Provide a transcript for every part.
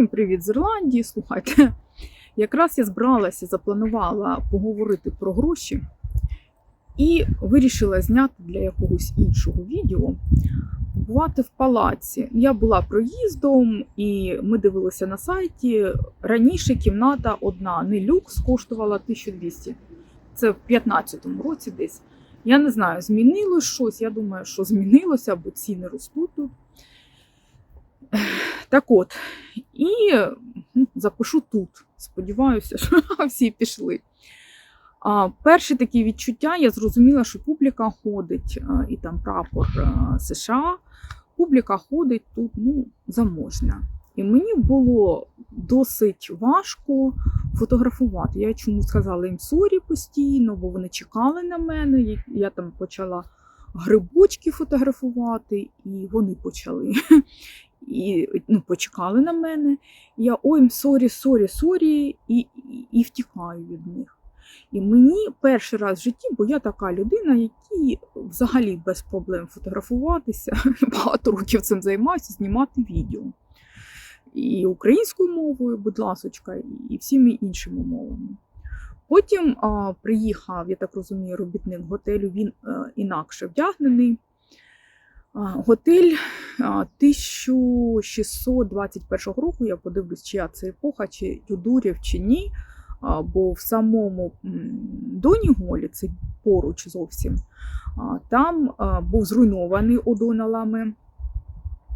Всім привіт з Ірландії. Слухайте, якраз я збиралася, запланувала поговорити про гроші і вирішила зняти для якогось іншого відео. Побувати в палаці. Я була проїздом, і ми дивилися на сайті. Раніше кімната одна, не люкс, коштувала 1200. Це в 15-му році десь. Я не знаю, змінилось щось. Я думаю, що змінилося, бо ціни ростуть тут. Так от, і ну, запишу тут. Сподіваюся, що всі пішли. Перші такі відчуття, я зрозуміла, що публіка ходить, і там прапор США. Публіка ходить тут ну, заможна. І мені було досить важко фотографувати. Я чому сказала їм сорі постійно, бо вони чекали на мене. Я там почала грибочки фотографувати, і вони почали. І ну, почекали на мене. Я ой, сорі, сорі, сорі, і, і, і втікаю від них. І мені перший раз в житті, бо я така людина, якій взагалі без проблем фотографуватися, багато років цим займаюся, знімати відео. І українською мовою, будь ласочка, і всіми іншими мовами. Потім а, приїхав, я так розумію, робітник готелю, він а, інакше вдягнений. Готель 1621 року, я подивлюсь, чия це епоха, чи Тюдурів, чи ні. Бо в самому Доніголі, це поруч зовсім, там був зруйнований Одоналами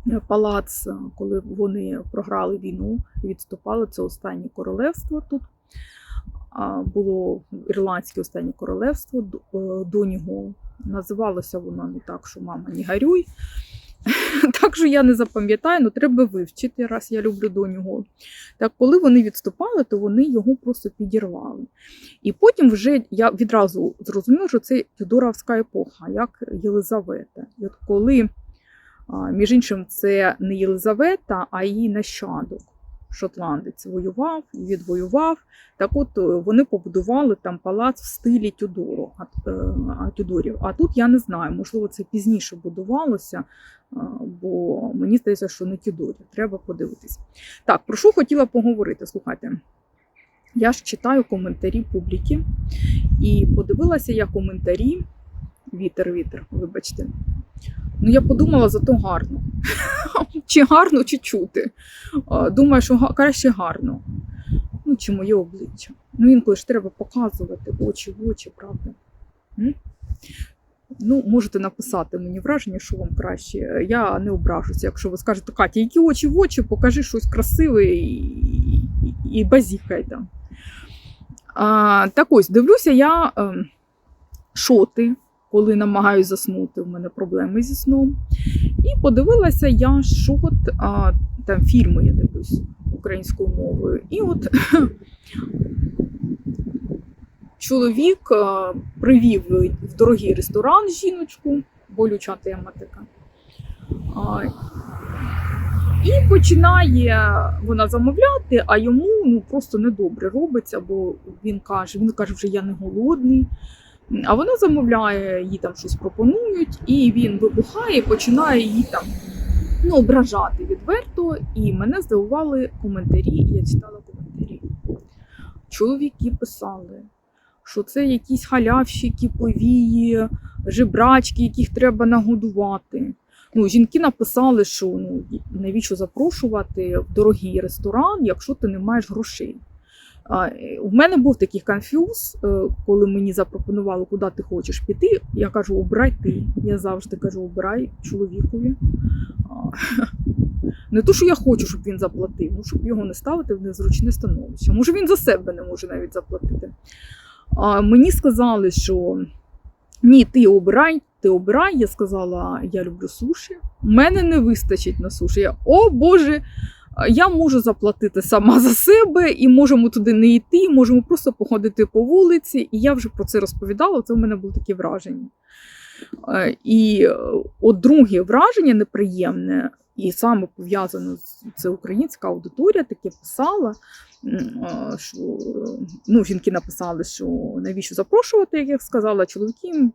е, палац, коли вони програли війну, відступали. Це останнє королевство тут. Було ірландське останнє королевство е, Донігол. Називалося воно не так, що мама не горюй. Так що я не запам'ятаю, але треба вивчити, раз я люблю Донігол. Так, коли вони відступали, то вони його просто підірвали. І потім вже я відразу зрозуміла, що це Тюдоровська епоха, як Єлизавета. І от коли, між іншим, це не Єлизавета, а її нащадок. Шотландець воював і відвоював. Так от е, вони побудували там палац в стилі Тюдору, е, Тюдорів. А тут я не знаю, можливо, це пізніше будувалося, бо мені здається, що не Тюдорів. Треба подивитись. Так, про що хотіла поговорити? Слухайте. Я ж читаю коментарі публіки і подивилася я коментарі. Вітер, вітер, вибачте. Ну, я подумала, зато гарно. чи гарно, чи чути. Думаю, що краще гарно. Ну, чи моє обличчя. Ну, інколи ж треба показувати очі в очі, правда? Ну, можете написати мені враження, що вам краще. Я не ображуся, якщо ви скажете, Катя, які очі в очі, покажи щось красиве і, і, базікай там. Так ось, дивлюся я е, шоти, коли намагаюся заснути. У мене проблеми зі сном. І подивилася я шот, а, там фільми я дивлюсь українською мовою. І от чоловік привів в дорогий ресторан жіночку, болюча тема така. А, і починає вона замовляти, а йому ну, просто недобре робиться, бо він каже, він каже, вже я не голодний. А вона замовляє, їй там щось пропонують, і він вибухає, починає її там ну, ображати відверто. І мене здивували коментарі, я читала коментарі. Чоловіки писали, що це якісь халявщики, повії, жебрачки, яких треба нагодувати. Ну, жінки написали, що ну, навіщо запрошувати в дорогий ресторан, якщо ти не маєш грошей. У мене був такий конфюз, е, коли мені запропонували, куди ти хочеш піти. Я кажу, обирай ти. Я завжди кажу, обирай чоловікові. Не то, що я хочу, щоб він заплатив, ну щоб його не ставити в незручне становище. Може, він за себе не може навіть заплатити. А, Мені сказали, що ні, ти обирай, ти обирай. Я сказала, я люблю суші. Мене не вистачить на суші. Я, О Боже, я можу заплатити сама за себе, і можемо туди не йти, можемо просто походити по вулиці. І я вже про це розповідала. Це в мене було таке враження. Е, І е, от друге враження неприємне, і саме пов'язано з це українська аудиторія, таке писала. е, Що ну, жінки написали, що навіщо запрошувати, як я сказала, чоловіки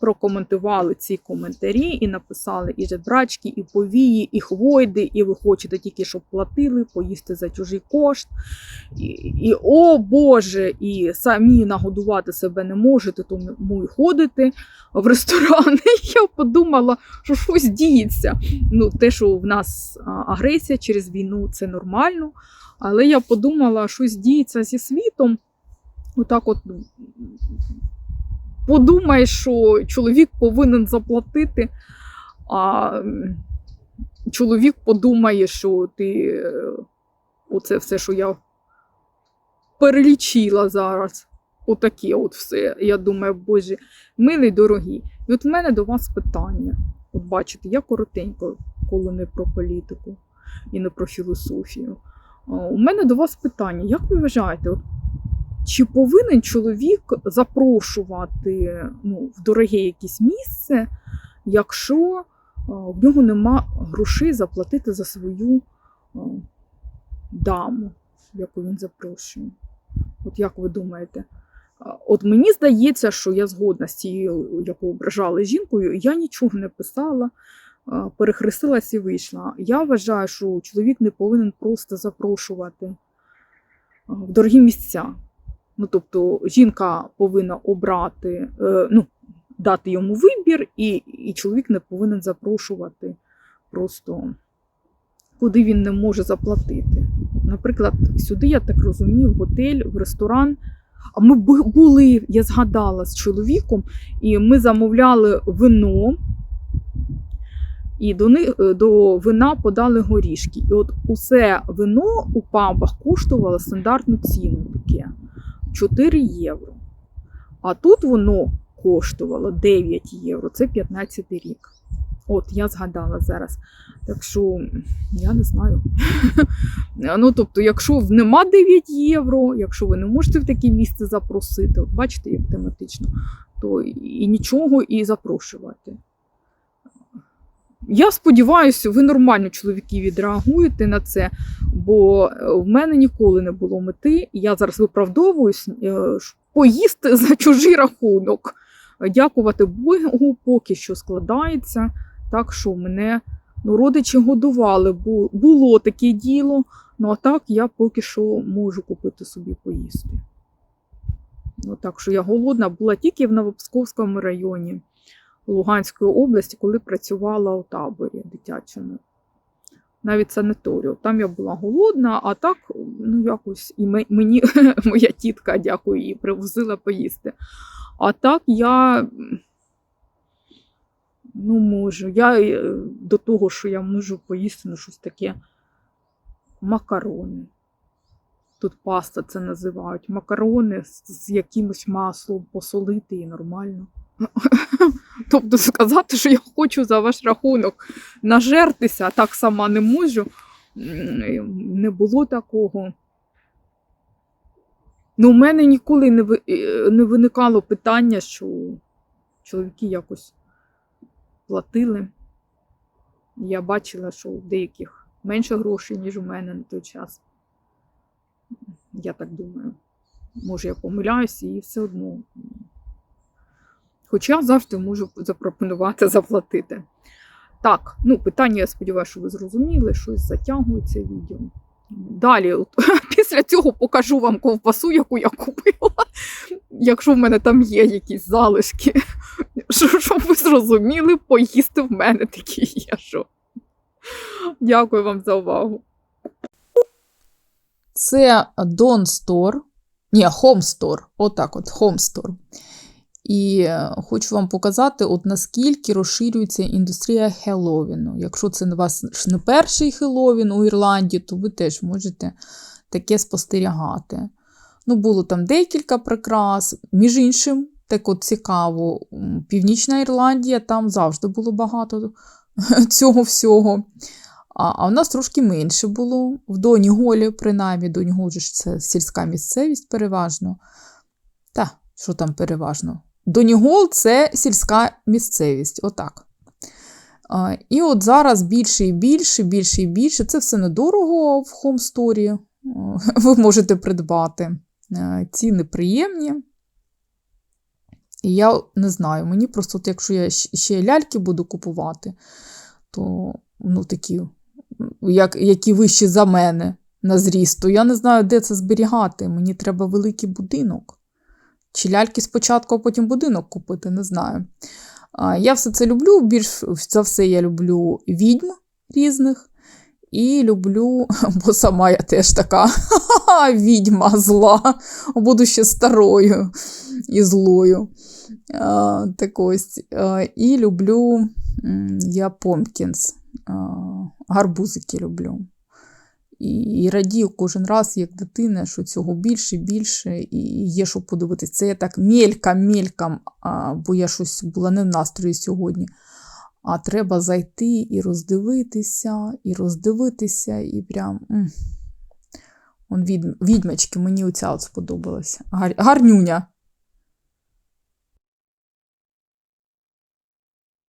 прокоментували ці коментарі і написали і жебрачки, і повії, і хвойди, і ви хочете тільки, щоб платили, поїсти за чужий кошт. І, і о Боже, і самі нагодувати себе не можете, тому і ходите в ресторани. Я подумала, що щось діється. Ну, те, що в нас агресія через війну, це нормально. Але я подумала, щось діється зі світом. Отак от подумаєш, що чоловік повинен заплатити, а чоловік подумає, що ти е, оце все, що я перелічила зараз. Отаке от все. Я думаю, боже, милий дорогий. І от в мене до вас питання. От бачите, я коротенько, коли не про політику і не про філософію. У мене до вас питання: як ви вважаєте, от, чи повинен чоловік запрошувати ну, в дороге якесь місце, якщо в нього нема грошей заплатити за свою даму, яку він запрошує? От як ви думаєте? От мені здається, що я згодна з цією, яку ображали жінкою, я нічого не писала, перехрестилась і вийшла. Я вважаю, що чоловік не повинен просто запрошувати в дорогі місця. Ну, тобто жінка повинна обрати, е, ну, дати йому вибір, і, і чоловік не повинен запрошувати просто куди він не може заплатити. Наприклад, сюди, я так розумію, в готель, в ресторан. А ми були, я згадала з чоловіком, і ми замовляли вино, і до, них, е, до вина подали горішки. І от усе вино у пабах коштувало стандартну ціну таке 4 євро. А тут воно коштувало 9 євро. Це 15 рік. От, я згадала зараз. Так що, я не знаю. ну, тобто, якщо нема 9 євро, якщо ви не можете в таке місце запросити, от бачите, як тематично, то і нічого і запрошувати. Я сподіваюся, ви нормально чоловіки відреагуєте на це, бо е, в мене ніколи не було мети. Я зараз виправдовуюсь е, поїсти за чужий рахунок. Дякувати Богу, поки що складається. Так що мене ну, родичі годували, бо було таке діло. Ну а так я поки що можу купити собі поїсти. Ну, так що я голодна була тільки в Новопсковському районі Луганської області, коли працювала у таборі дитячому. Навіть санаторію. Там я була голодна, а так, ну якось і мені моя тітка, дякую, їй привозила поїсти. А так я ну, можу. Я е, до того, що я можу поїсти ну, щось таке макарони. Тут паста це називають. Макарони з, якимось маслом посолити і нормально. Тобто сказати, що я хочу за ваш рахунок нажертися, а так сама не можу. Не було такого. Ну, у мене ніколи не, е, не виникало питання, що чоловіки якось платили. Я бачила, що у деяких менше грошей, ніж у мене на той час. Я так думаю. Може, я помиляюся і все одно. Хоча завжди можу запропонувати заплатити. Так, ну питання, я сподіваюся, що ви зрозуміли, щось затягується відео. Далі, от, після цього покажу вам ковбасу, яку я купила, якщо в мене там є якісь залишки. Щоб ви зрозуміли, поїсти в мене такі є. Що. Дякую вам за увагу. Це Dawn Store. Ні, Store. Отак от, Store. І е, хочу вам показати, от наскільки розширюється індустрія Хеллоуіну. Якщо це у вас не перший Хеллоуін у Ірландії, то ви теж можете таке спостерігати. Ну, було там декілька прикрас. Між іншим, так от цікаво, Північна Ірландія, там завжди було багато цього всього. А, а в нас трошки менше було. В Доніголі, принаймні, Донігол ж це сільська місцевість переважно. Та, що там переважно? Донігол це сільська місцевість. Отак. І от зараз більше і більше, більше і більше. Це все недорого в хомсторі. Ви можете придбати. Е, Ціни приємні. І я не знаю, мені просто, от якщо я ще ляльки буду купувати, то ну, такі, як, які вищі за мене на зріст, то я не знаю, де це зберігати. Мені треба великий будинок. Чи ляльки спочатку, а потім будинок купити, не знаю. Я все це люблю. Більш за все я люблю відьм різних. І люблю, бо сама я теж така відьма зла, буду ще старою і злою. Так ось. І люблю я Помпкінс. Гарбузики люблю. І, радію кожен раз, як дитина, що цього більше, більше, і є що подивитися. Це я так мелькам, мелькам, бо я щось була не в настрої сьогодні. А треба зайти і роздивитися, і роздивитися, і прям. Он відьм, відьмачки, мені оця от сподобалася. Гар, гарнюня.